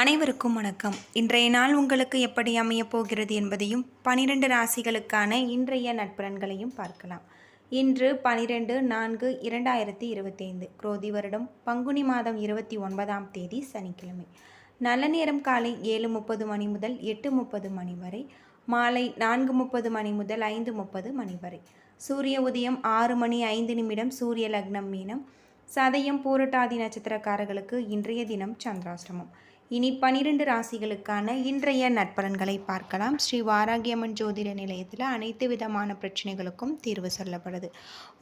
அனைவருக்கும் வணக்கம். இன்றைய நாள் உங்களுக்கு எப்படி அமையப் போகிறது என்பதையும் பனிரெண்டு ராசிகளுக்கான இன்றைய நட்பலன்களையும் பார்க்கலாம். இன்று பனிரெண்டு நான்கு இரண்டாயிரத்தி இருபத்தைந்து குரோதி வருடம் பங்குனி மாதம் இருபத்தி ஒன்பதாம் தேதி சனிக்கிழமை. நல்ல நேரம் காலை ஏழு முப்பது மணி முதல் எட்டு முப்பது மணி வரை மாலை நான்கு முப்பது மணி முதல் ஐந்து முப்பது மணி வரை. சூரிய உதயம் ஆறு மணி ஐந்து நிமிடம் சூரிய லக்னம் மீனம். சதயம் பூரட்டாதி நட்சத்திரக்காரர்களுக்கு இன்றைய தினம் சந்திராஷ்டமம். இனி பனிரெண்டு ராசிகளுக்கான இன்றைய நற்பலன்களை பார்க்கலாம். ஸ்ரீ வாராகியம்மன் ஜோதிட நிலையத்தில் அனைத்து விதமான பிரச்சனைகளுக்கும் தீர்வு சொல்லப்படுது.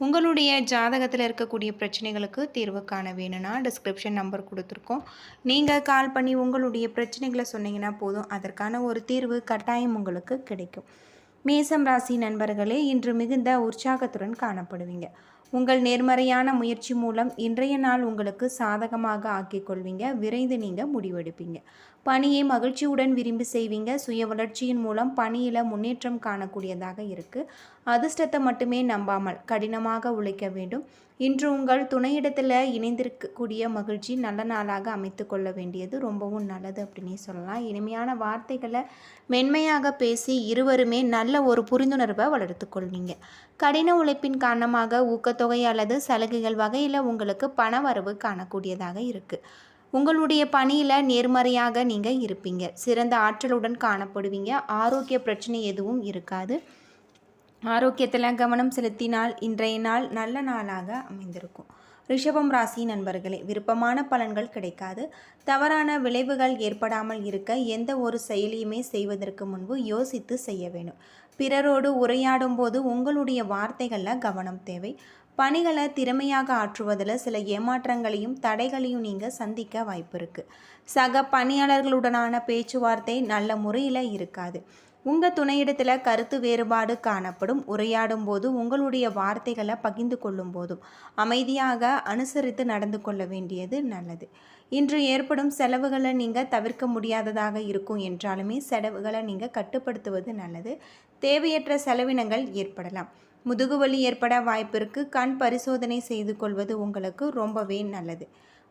உங்களுடைய ஜாதகத்தில் இருக்கக்கூடிய பிரச்சனைகளுக்கு தீர்வு காண வேணும்னா டிஸ்கிரிப்ஷன் நம்பர் கொடுத்துருக்கோம். நீங்கள் கால் பண்ணி உங்களுடைய பிரச்சனைகளை சொன்னீங்கன்னா போதும். அதற்கான ஒரு தீர்வு கட்டாயம் உங்களுக்கு கிடைக்கும். மேசம் ராசி நண்பர்களே இன்று மிகுந்த உற்சாகத்துடன் காணப்படுவீங்க. உங்கள் நேர்மறையான முயற்சி மூலம் இன்றைய நாள் உங்களுக்கு சாதகமாக ஆக்கிக் கொள்வீங்க. விரைந்து நீங்கள் முடிவெடுப்பீங்க. பணியை மகிழ்ச்சியுடன் விரும்பி செய்வீங்க. சுய வளர்ச்சியின் மூலம் பணியில் முன்னேற்றம் காணக்கூடியதாக இருக்குது அதிர்ஷ்டத்தை மட்டுமே நம்பாமல் கடினமாக உழைக்க வேண்டும். இன்று உங்கள் துணையிடத்தில் இணைந்திருக்கக்கூடிய மகிழ்ச்சி நல்ல நாளாக அமைத்து கொள்ள வேண்டியது ரொம்பவும் நல்லது அப்படின்னே சொல்லலாம். இனிமையான வார்த்தைகளை மென்மையாக பேசி இருவருமே நல்ல ஒரு புரிந்துணர்வை வளர்த்து கொள்வீங்க. கடின உழைப்பின் காரணமாக ஊக்கத்தொகை அல்லது சலுகைகள் வகையில் உங்களுக்கு பண வரவு காணக்கூடியதாக இருக்குது உங்களுடைய பணியில் நேர்மறையாக நீங்கள் இருப்பீங்க. சிறந்த ஆற்றலுடன் காணப்படுவீங்க. ஆரோக்கிய பிரச்சனை எதுவும் இருக்காது. ஆரோக்கியத்தில் கவனம் செலுத்தினால் இன்றைய நாள் நல்ல நாளாக அமைந்திருக்கும். ரிஷபம் ராசி நண்பர்களே விருப்பமான பலன்கள் கிடைக்காது. தவறான விளைவுகள் ஏற்படாமல் இருக்க எந்த ஒரு செயலியுமே செய்வதற்கு முன்பு யோசித்து செய்ய வேணும் பிறரோடு உரையாடும் போது உங்களுடைய வார்த்தைகளில் கவனம் தேவை. பணிகளை திறமையாக ஆற்றுவதில் சில ஏமாற்றங்களையும் தடைகளையும் நீங்கள் சந்திக்க வாய்ப்பு இருக்குது சக பணியாளர்களுடனான பேச்சுவார்த்தை நல்ல முறையில் இருக்காது. உங்கள் துணையிடத்தில் கருத்து வேறுபாடு காணப்படும். உரையாடும் போது உங்களுடைய வார்த்தைகளை பகிர்ந்து கொள்ளும் போதும் அமைதியாக அனுசரித்து நடந்து கொள்ள வேண்டியது நல்லது. இன்று ஏற்படும் செலவுகளை நீங்கள் தவிர்க்க முடியாததாக இருக்கும் என்றாலுமே செலவுகளை நீங்கள் கட்டுப்படுத்துவது நல்லது. தேவையற்ற செலவினங்கள் ஏற்படலாம். முதுகுவலி ஏற்பட வாய்ப்பிற்கு கண் பரிசோதனை செய்து கொள்வது உங்களுக்கு ரொம்பவே நல்லது.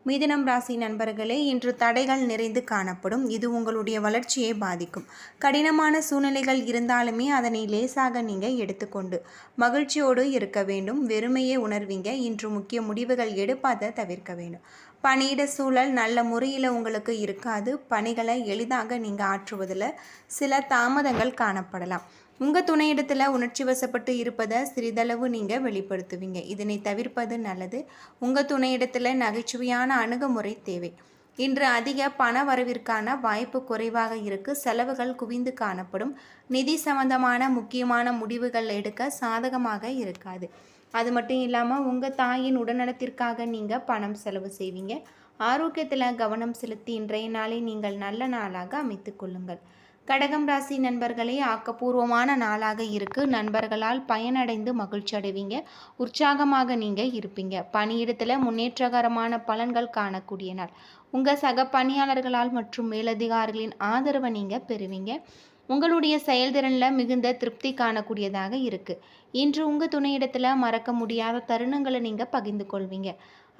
மிதுனம் ராசி நண்பர்களே இன்று தடைகள் நிறைந்து காணப்படும். இது உங்களுடைய வளர்ச்சியை பாதிக்கும். கடினமான சூழ்நிலைகள் இருந்தாலுமே அதனை லேசாக நீங்கள் எடுத்துக்கொண்டு மகிழ்ச்சியோடு இருக்க வேண்டும். வெறுமையை உணர்வீங்க. இன்று முக்கிய முடிவுகள் எடுப்பாத தவிர்க்க வேண்டும். பணியிட சூழல் நல்ல முறையில் உங்களுக்கு இருக்காது. பணிகளை எளிதாக நீங்கள் ஆற்றுவதில் சில தாமதங்கள் காணப்படலாம். உங்கள் துணையிடத்தில் உணர்ச்சி வசப்பட்டு இருப்பதை சிறிதளவு நீங்கள் வெளிப்படுத்துவீங்க. இதனை தவிர்ப்பது நல்லது. உங்கள் துணையிடத்தில் நகைச்சுவையான அணுகுமுறை தேவை. இன்று அதிக பண வரவிற்கான வாய்ப்பு குறைவாக இருக்கு. செலவுகள் குவிந்து காணப்படும். நிதி சம்பந்தமான முக்கியமான முடிவுகள் எடுக்க சாதகமாக இருக்காது. அது மட்டும் இல்லாமல் உங்கள் தாயின் உடல்நலத்திற்காக நீங்கள் பணம் செலவு செய்வீங்க. ஆரோக்கியத்தில் கவனம் செலுத்தி இன்றைய நாளை நீங்கள் நல்ல நாளாக அமைத்து கொள்ளுங்கள். கடகம் ராசி நண்பர்களே ஆக்கப்பூர்வமான நாளாக இருக்கு. நண்பர்களால் பயனடைந்து மகிழ்ச்சி அடைவீங்க. உற்சாகமாக நீங்கள் இருப்பீங்க. பணியிடத்தில் முன்னேற்றகரமான பலன்கள் காணக்கூடிய நாள். உங்கள் சக பணியாளர்களால் மற்றும் மேலதிகாரிகளின் ஆதரவை நீங்கள் பெறுவீங்க. உங்களுடைய செயல்திறனில் மிகுந்த திருப்தி காணக்கூடியதாக இருக்குது இன்று உங்கள் துணையிடத்தில் மறக்க முடியாத தருணங்களை நீங்கள் பகிர்ந்து கொள்வீங்க.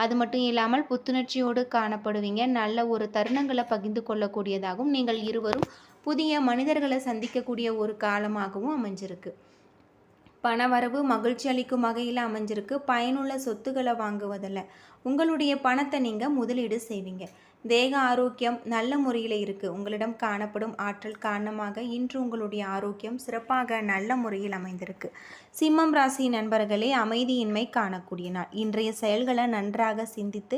அது மட்டும் இல்லாமல் புத்துணர்ச்சியோடு காணப்படுவீங்க. நல்ல ஒரு தருணங்களை பகிர்ந்து கொள்ளக்கூடியதாகவும் நீங்கள் இருவரும் புதிய மனிதர்களை சந்திக்கக்கூடிய ஒரு காலமாகவும் அமைஞ்சிருக்கு. பணவரவு மகிழ்ச்சி அளிக்கும் வகையில் அமைஞ்சிருக்கு. பயனுள்ள சொத்துக்களை வாங்குவதில் உங்களுடைய பணத்தை நீங்கள் முதலீடு செய்வீங்க. தேக ஆரோக்கியம் நல்ல முறையில் இருக்குது உங்களிடம் காணப்படும் ஆற்றல் காரணமாக இன்று உங்களுடைய ஆரோக்கியம் சிறப்பாக நல்ல முறையில் அமைந்திருக்கு. சிம்மம் ராசி நண்பர்களே அமைதியின்மை காணக்கூடிய நாள். இன்றைய செயல்களை நன்றாக சிந்தித்து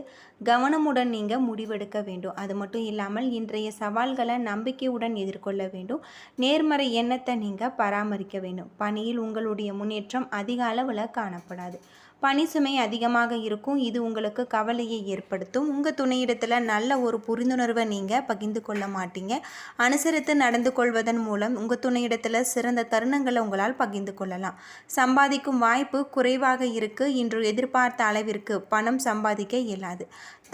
கவனமுடன் நீங்கள் முடிவெடுக்க வேண்டும். அது மட்டும் இல்லாமல் இன்றைய சவால்களை நம்பிக்கையுடன் எதிர்கொள்ள வேண்டும். நேர்மறை எண்ணத்தை நீங்கள் பராமரிக்க வேண்டும். பணியில் உங்களுடைய முன்னேற்றம் அதிக அளவில் காணப்படாது. பணி சுமை அதிகமாக இருக்கும். இது உங்களுக்கு கவலையை ஏற்படுத்தும். உங்கள் துணையிடத்தில் நல்ல ஒரு புரிந்துணர்வை நீங்கள் பகிர்ந்து கொள்ள மாட்டீங்க. அனுசரித்து நடந்து கொள்வதன் மூலம் உங்கள் துணையிடத்தில் சிறந்த தருணங்களை உங்களால் பகிர்ந்து கொள்ளலாம். சம்பாதிக்கும் வாய்ப்பு குறைவாக இருக்குது இன்று எதிர்பார்த்த அளவிற்கு பணம் சம்பாதிக்க இயலாது.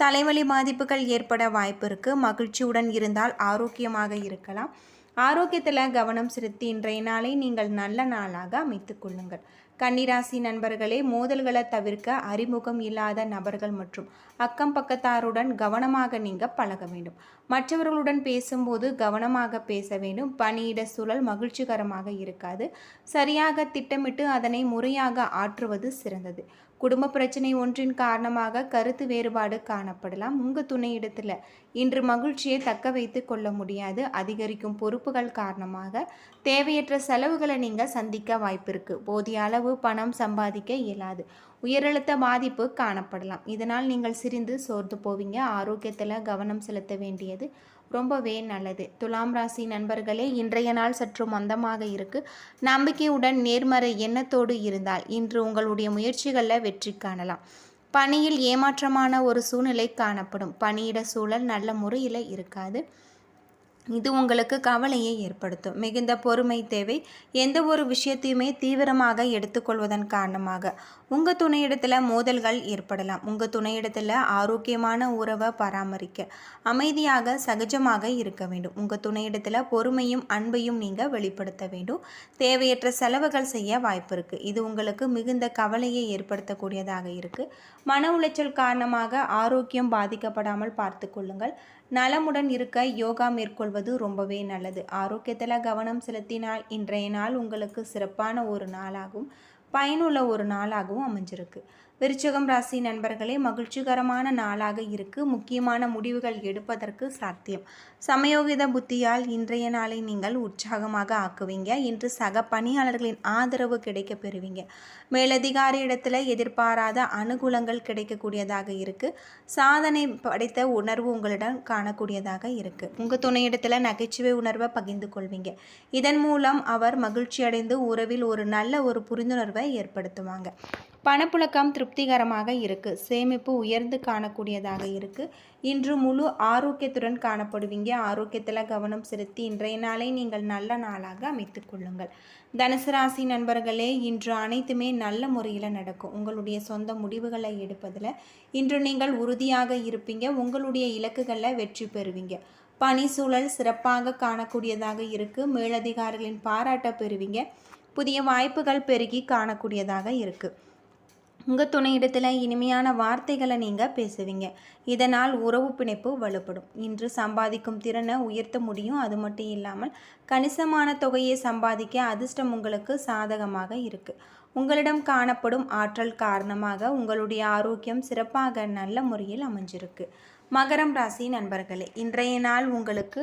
தலைவலி பாதிப்புகள் ஏற்பட வாய்ப்பு இருக்குது மகிழ்ச்சியுடன் இருந்தால் ஆரோக்கியமாக இருக்கலாம். ஆரோக்கியத்தில் கவனம் செலுத்தி இன்றைய நாளை நீங்கள் நல்ல நாளாக அமைத்து கொள்ளுங்கள். கன்னிராசி நண்பர்களே மோதல்களை தவிர்க்க அறிமுகம் இல்லாத நபர்கள் மற்றும் அக்கம் பக்கத்தாருடன் கவனமாக நீங்க பழக வேண்டும். மற்றவர்களுடன் பேசும்போது கவனமாக பேச வேண்டும். பணியிட சூழல் மகிழ்ச்சிகரமாக இருக்காது. சரியாக திட்டமிட்டு அதனை முறையாக ஆற்றுவது சிறந்தது. குடும்ப பிரச்சனை ஒன்றின் காரணமாக கருத்து வேறுபாடு காணப்படலாம். உங்கள் துணையிடத்தில் இன்று மகிழ்ச்சியை தக்க வைத்து கொள்ள முடியாது. அதிகரிக்கும் பொறுப்புகள் காரணமாக தேவையற்ற செலவுகளை நீங்கள் சந்திக்க வாய்ப்பிருக்கு. போதிய அளவு பணம் சம்பாதிக்க இயலாது. உயரழுத்த பாதிப்பு காணப்படலாம். இதனால் நீங்கள் சிரிந்து சோர்ந்து போவீங்க. ஆரோக்கியத்தில் கவனம் செலுத்த வேண்டியது ரொம்பவே நல்லது. துலாம் ராசி நண்பர்களே இன்றைய நாள் சற்று மந்தமாக இருக்கு. நம்பிக்கையுடன் நேர்மறை எண்ணத்தோடு இருந்தால் இன்று உங்களுடைய முயற்சிகளில் வெற்றி காணலாம். பணியில் ஏமாற்றமான ஒரு சூழ்நிலை காணப்படும். பணியிட சூழல் நல்ல முறையில் இருக்காது. இது உங்களுக்கு கவலையை ஏற்படுத்தும். மிகுந்த பொறுமை தேவை எந்த ஒரு விஷயத்தையுமே தீவிரமாக எடுத்துக்கொள்வதன் காரணமாக. உங்கள் துணையிடத்தில் மோதல்கள் ஏற்படலாம். உங்கள் துணையிடத்தில் ஆரோக்கியமான உறவை பராமரிக்க அமைதியாக சகஜமாக இருக்க வேண்டும். உங்கள் துணையிடத்தில் பொறுமையும் அன்பையும் நீங்கள் வெளிப்படுத்த வேண்டும். தேவையற்ற செலவுகள் செய்ய வாய்ப்பு இருக்குது இது உங்களுக்கு மிகுந்த கவலையை ஏற்படுத்தக்கூடியதாக இருக்குது மன உளைச்சல் காரணமாக ஆரோக்கியம் பாதிக்கப்படாமல் பார்த்து கொள்ளுங்கள். நலமுடன் இருக்க யோகா மேற்கொள்வது ரொம்பவே நல்லது. ஆரோக்கியத்தில் கவனம் செலுத்தினால் இன்றைய நாள் உங்களுக்கு சிறப்பான ஒரு நாளாகவும் பயனுள்ள ஒரு நாளாகவும் அமைஞ்சிருக்கு. விருச்சகம் ராசி நண்பர்களே மகிழ்ச்சிகரமான நாளாக இருக்கு. முக்கியமான முடிவுகள் எடுப்பதற்கு சாத்தியம். சமயோகித புத்தியால் இன்றைய நாளை நீங்கள் உற்சாகமாக ஆக்குவீங்க. இன்று சக பணியாளர்களின் ஆதரவு கிடைக்க பெறுவீங்க. மேலதிகாரி இடத்துல எதிர்பாராத அனுகூலங்கள் கிடைக்கக்கூடியதாக இருக்கு. சாதனை படைத்த உணர்வு உங்களிடம் காணக்கூடியதாக இருக்கு. உங்க துணையிடத்துல நகைச்சுவை உணர்வை பகிர்ந்து கொள்வீங்க. இதன் மூலம் அவர் மகிழ்ச்சி அடைந்து உறவில் ஒரு நல்ல ஒரு புரிந்துணர்வை ஏற்படுத்துவாங்க. பணப்புழக்கம் திருப்திகரமாக இருக்குது சேமிப்பு உயர்ந்து காணக்கூடியதாக இருக்குது இன்று முழு ஆரோக்கியத்துடன் காணப்படுவீங்க. ஆரோக்கியத்தில் கவனம் செலுத்தி இன்றைய நாளை நீங்கள் நல்ல நாளாக அமைத்து கொள்ளுங்கள். தனுசு ராசி நண்பர்களே இன்று அனைத்துமே நல்ல முறையில் நடக்கும். உங்களுடைய சொந்த முடிவுகளை எடுப்பதில் இன்று நீங்கள் உறுதியாக இருப்பீங்க. உங்களுடைய இலக்குகளில் வெற்றி பெறுவீங்க. பணி சூழல் சிறப்பாக காணக்கூடியதாக இருக்குது மேலதிகாரிகளின் பாராட்ட பெறுவீங்க. புதிய வாய்ப்புகள் பெருகி காணக்கூடியதாக இருக்குது உங்கள் துணையிடத்தில் இனிமையான வார்த்தைகளை நீங்கள் பேசுவீங்க. இதனால் உறவு பிணைப்பு வலுப்படும். இன்று சம்பாதிக்கும் திறனை உயர்த்த முடியும். அது மட்டும் இல்லாமல் கணிசமான தொகையை சம்பாதிக்க அதிர்ஷ்டம் உங்களுக்கு சாதகமாக இருக்குது உங்களிடம் காணப்படும் ஆற்றல் காரணமாக உங்களுடைய ஆரோக்கியம் சிறப்பாக நல்ல முறையில் அமைஞ்சிருக்கு. மகரம் ராசி நண்பர்களே இன்றைய நாள் உங்களுக்கு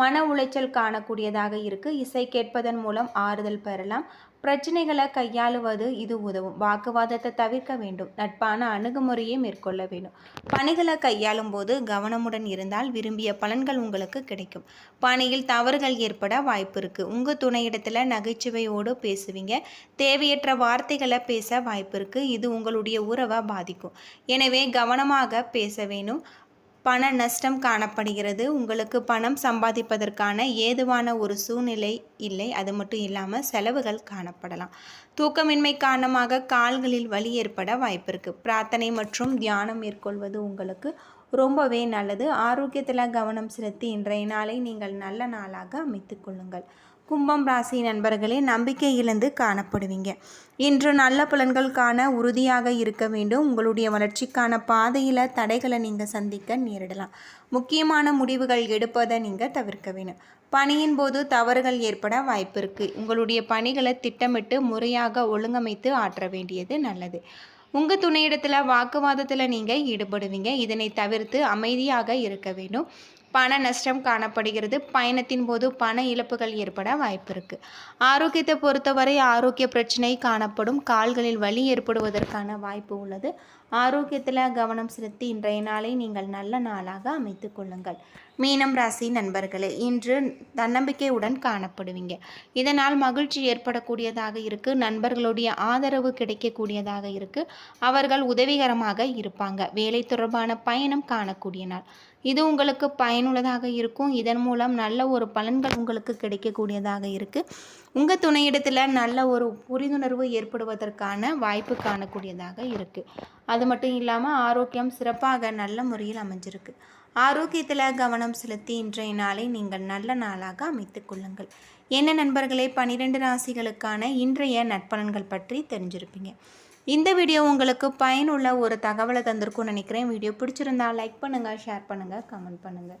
மன உளைச்சல் காணக்கூடியதாக இருக்குது இசை கேட்பதன் மூலம் ஆறுதல் பெறலாம். பிரச்சனைகளை கையாளுவது இது உதவும். வாக்குவாதத்தை தவிர்க்க வேண்டும். நட்பான அணுகுமுறையை மேற்கொள்ள வேண்டும். பணிகளை கையாளும் போது கவனமுடன் இருந்தால் விரும்பிய பலன்கள் உங்களுக்கு கிடைக்கும். பணியில் தவறுகள் ஏற்பட வாய்ப்பு இருக்குது உங்கள் துணையிடத்தில் நகைச்சுவையோடு பேசுவீங்க. தேவையற்ற வார்த்தைகளை பேச வாய்ப்பு இருக்குது இது உங்களுடைய உறவை பாதிக்கும். எனவே கவனமாக பேச வேணும். பண நஷ்டம் காணப்படுகிறது. உங்களுக்கு பணம் சம்பாதிப்பதற்கான ஏதுவான ஒரு சூழ்நிலை இல்லை. அது மட்டும் இல்லாமல் செலவுகள் காணப்படலாம். தூக்கமின்மை காரணமாக கால்களில் வலி ஏற்பட வாய்ப்பு இருக்குது பிரார்த்தனை மற்றும் தியானம் மேற்கொள்வது உங்களுக்கு ரொம்பவே நல்லது. ஆரோக்கியத்தில் கவனம் செலுத்தி இன்றைய நாளை நீங்கள் நல்ல நாளாக அமைத்து கொள்ளுங்கள். கும்பம் ராசி நண்பர்களே நம்பிக்கை இழந்து காணப்படுவீங்க. இன்று நல்ல பலன்கள் காண உறுதியாக இருக்க வேண்டும். உங்களுடைய வளர்ச்சிக்கான பாதையில் தடைகளை நீங்கள் சந்திக்க நேரிடலாம். முக்கியமான முடிவுகள் எடுப்பதை நீங்கள் தவிர்க்க வேணும் பணியின் போது தவறுகள் ஏற்பட வாய்ப்பு இருக்குது உங்களுடைய பணிகளை திட்டமிட்டு முறையாக ஒழுங்கமைத்து ஆற்ற வேண்டியது நல்லது. உங்கள் துணையிடத்தில் வாக்குவாதத்தில் நீங்கள் ஈடுபடுவீங்க. இதனை தவிர்த்து அமைதியாக இருக்க வேண்டும். பண நஷ்டம் காணப்படுகிறது. பயணத்தின் போது பண இழப்புகள் ஏற்பட வாய்ப்பு இருக்குது ஆரோக்கியத்தை பொறுத்தவரை ஆரோக்கிய பிரச்சனை காணப்படும். கால்களில் வலி ஏற்படுவதற்கான வாய்ப்பு உள்ளது. ஆரோக்கியத்தில் கவனம் செலுத்தி இன்றைய நாளை நீங்கள் நல்ல நாளாக அமைத்து கொள்ளுங்கள். மீனம் ராசி நண்பர்களே இன்று தன்னம்பிக்கையுடன் காணப்படுவீங்க. இதனால் மகிழ்ச்சி ஏற்படக்கூடியதாக இருக்குது நண்பர்களுடைய ஆதரவு கிடைக்கக்கூடியதாக இருக்குது அவர்கள் உதவிகரமாக இருப்பாங்க. வேலை தொடர்பான பயணம் காணக்கூடிய நாள். இது உங்களுக்கு பயனுள்ளதாக இருக்கும். இதன் மூலம் நல்ல ஒரு பலன்கள் உங்களுக்கு கிடைக்கக்கூடியதாக இருக்குது உங்கள் துணையிடத்தில் நல்ல ஒரு புரிந்துணர்வு ஏற்படுவதற்கான வாய்ப்பு காணக்கூடியதாக இருக்குது அது மட்டும் இல்லாமல் ஆரோக்கியம் சிறப்பாக நல்ல முறையில் அமைஞ்சிருக்கு. ஆரோக்கியத்தில் கவனம் செலுத்தி இன்றைய நாளை நீங்கள் நல்ல நாளாக அமைத்துக் கொள்ளுங்கள். என்ன நண்பர்களே பனிரெண்டு ராசிகளுக்கான இன்றைய நட்பலன்கள் பற்றி தெரிஞ்சிருப்பீங்க. இந்த வீடியோ உங்களுக்கு பயனுள்ள ஒரு தகவலை தந்திருக்கும்னு நினைக்கிறேன். வீடியோ பிடிச்சிருந்தா லைக் பண்ணுங்கள் ஷேர் பண்ணுங்கள் கமெண்ட் பண்ணுங்கள்